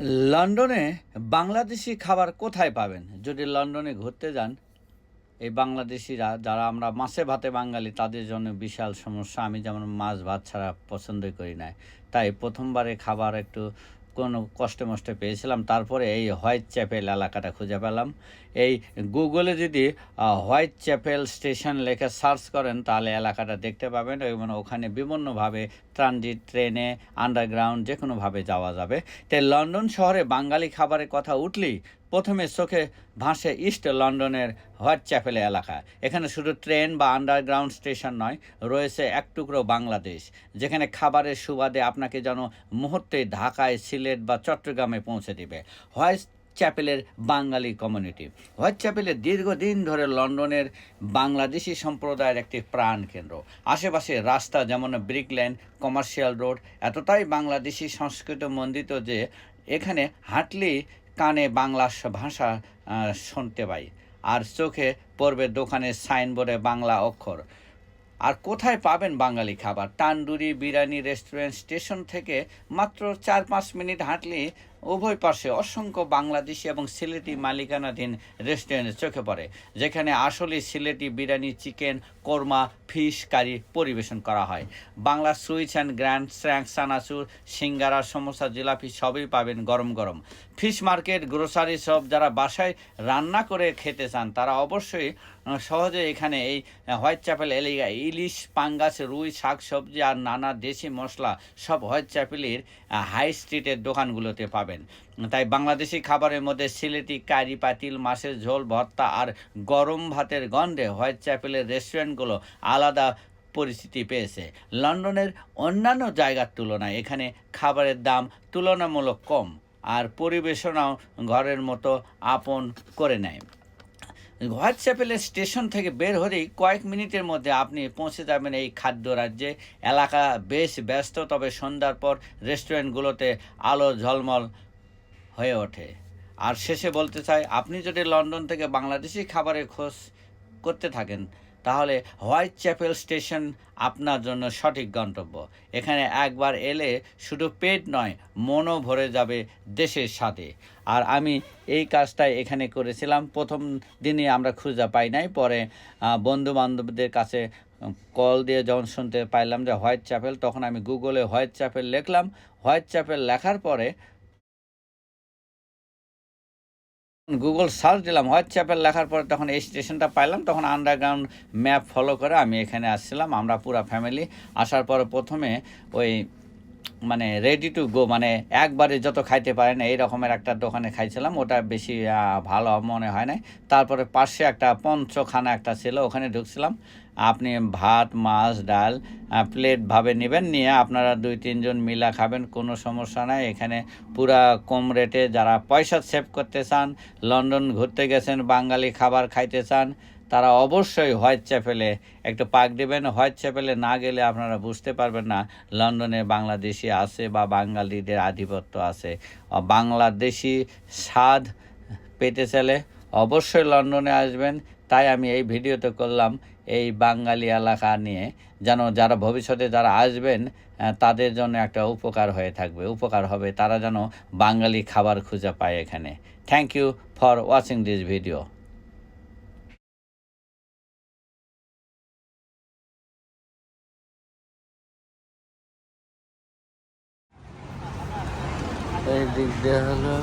লন্ডনে বাংলাদেশি খাবার কোথায় পাবেন? যদি লন্ডনে ঘুরতে যান, এই বাংলাদেশিরা যারা আমরা মাছে ভাতে বাঙালি, তাদের জন্য বিশাল সমস্যা। আমি যেমন মাছ ভাত ছাড়া পছন্দ করি না। তাই প্রথমবারে খাবার একটু কোনো কষ্টে মষ্টে পেয়েছিলাম। তারপরে এই হোয়াইট চ্যাপেল এলাকাটা খুঁজে পেলাম। এই গুগলে যদি হোয়াইট চ্যাপেল স্টেশন লেখে সার্চ করেন, তাহলে এলাকাটা দেখতে পাবেন এবং ওখানে বিভিন্নভাবে ট্রানজিট, ট্রেনে, আন্ডারগ্রাউন্ড যে কোনোভাবে যাওয়া যাবে। তাই লন্ডন শহরে বাঙালি খাবারের কথা উঠলেই প্রথমে চোখে ভাসে ইস্ট লন্ডনের হোয়াইট চ্যাপেল এলাকা। এখানে শুধু ট্রেন বা আন্ডারগ্রাউন্ড স্টেশন নয়, রয়েছে এক টুকরো বাংলাদেশ, যেখানে খাবারের সুবাদে আপনাকে যেন মুহূর্তে ঢাকায়, সিলেট বা চট্টগ্রামে পৌঁছে দেবে। হোয়াইট চ্যাপেলের বাঙালি কমিউনিটি। হোয়াইট চ্যাপেলের দীর্ঘদিন ধরে লন্ডনের বাংলাদেশি সম্প্রদায়ের একটি প্রাণ কেন্দ্র। আশেপাশে রাস্তা যেমন ব্রিকল্যান্ড কমার্শিয়াল রোড, এতটাই বাংলাদেশি সংস্কৃত মন্ডিত যে এখানে হাঁটলেই কানে বাংলা ভাষা শুনতে পাই। আর চোখে পড়বে দোকানের সাইনবোর্ডে বাংলা অক্ষর। আর কোথায় পাবেন বাঙালি খাবার? তান্দুরি বিরিয়ানি রেস্টুরেন্ট স্টেশন থেকে মাত্র চার পাঁচ মিনিট হাঁটলে উভয় পাশে অসংখ্য বাংলাদেশি এবং সিলেটি মালিকানাধীন রেস্টুরেন্ট চোখে পড়ে, যেখানে আসলে Sylheti biryani, chicken, korma, fish, curry পরিবেশন করা হয়। Bangla sweets and grand, snacks সানাচুর সিঙ্গারা, সমোসা, জিলাপি সবই পাবেন গরম গরম। ফিশ মার্কেট, গ্রোসারি সব যারা বাসায় রান্না করে খেতে চান, তারা অবশ্যই সহজে এখানে এই হোয়াইট চ্যাপেল এলাকায় ইলিশ, পাঙ্গাস, রুই, শাক সবজি আর নানা দেশি মশলা সব হোয়াইট চ্যাপেলের হাই স্ট্রিটের দোকানগুলোতে পাবেন। তাই বাংলাদেশি খাবারের মধ্যে সিলেটি, কারি, পাতিল, মাছের ঝোল, ভর্তা আর গরম ভাতের গন্ধে হোয়াইট চ্যাপেলের রেস্টুরেন্টগুলো আলাদা পরিস্থিতি পেয়েছে। লন্ডনের অন্যান্য জায়গার তুলনায় এখানে খাবারের দাম তুলনামূলক কম আর পরিবেশনাও ঘরের মতো আপন করে নেয়। হোয়াইট চ্যাপেলের স্টেশন থেকে বের হলেই কয়েক মিনিটের মধ্যে আপনি পৌঁছে যাবেন এই খাদ্য রাজ্যে। এলাকা বেশ ব্যস্ত, তবে সন্ধ্যার পর রেস্টুরেন্টগুলোতে আলো ঝলমল হয়ে ওঠে। আর শেষে বলতে চাই, আপনি যদি লন্ডন থেকে বাংলাদেশি খাবারের খোঁজ করতে থাকেন তাহলে হোয়াইট চ্যাপেল স্টেশন আপনার জন্য সঠিক গন্তব্য। এখানে একবার এলে শুধু পেট নয়, মনও ভরে যাবে দেশের সাথে। আর আমি এই কাজটাই এখানে করেছিলাম। প্রথম দিনে আমরা খুঁজে পাই নাই। পরে বন্ধু বান্ধবদের কাছে কল দিয়ে যখন শুনতে পাইলাম যে হোয়াইট চ্যাপেল তখন আমি গুগলে হোয়াইট চ্যাপেল লিখলাম। হোয়াইট চ্যাপেল লেখার পরে গুগল সার্চ দিলাম হোয়াটসঅ্যাপের লেখার পরে তখন এই স্টেশনটা পাইলাম, তখন আন্ডারগ্রাউন্ড ম্যাপ ফলো করে আমি এখানে আসছিলাম, আমরা পুরা ফ্যামিলি আসার পরে প্রথমে ওই মানে রেডি টু গো মানে একবারে যত খাইতে পারেন, এই রকমের একটা দোকানে খাইছিলাম, ওটা বেশি ভালো মনে হয় নাই। তারপরে পাশে একটা পঞ্চখানা একটা ছিল, ওখানে ঢুকছিলাম। আপনি ভাত, মাছ, ডাল প্লেট ভাবে নেবেন, নিয়ে আপনারা দুই, তিনজন মিলা খাবেন, কোনো সমস্যা নাই। এখানে পুরা কম রেটে যারা পয়সা সেভ করতে চান, লন্ডন ঘুরতে গেছেন, বাঙালি খাবার খাইতে চান তারা অবশ্যই হোয়াইট চ্যাপেলে একটু পাক দেবেন। হোয়াইট চ্যাপেলে না গেলে আপনারা বুঝতে পারবেন না লন্ডনে বাংলাদেশি আছে বা বাঙালিদের আধিপত্য আছে। বাংলাদেশি স্বাদ পেতে চাইলে অবশ্যই লন্ডনে আসবেন। তাই আমি এই ভিডিওতে করলাম এই বাঙালি এলাকা নিয়ে। যেন যারা ভবিষ্যতে যারা আসবেন তাদের জন্য একটা উপকার হয়ে থাকবে। উপকার হবে তারা যেন বাঙালি খাবার খুঁজে পায় এখানে। Thank you for watching this video এই দিক দিয়ে হলো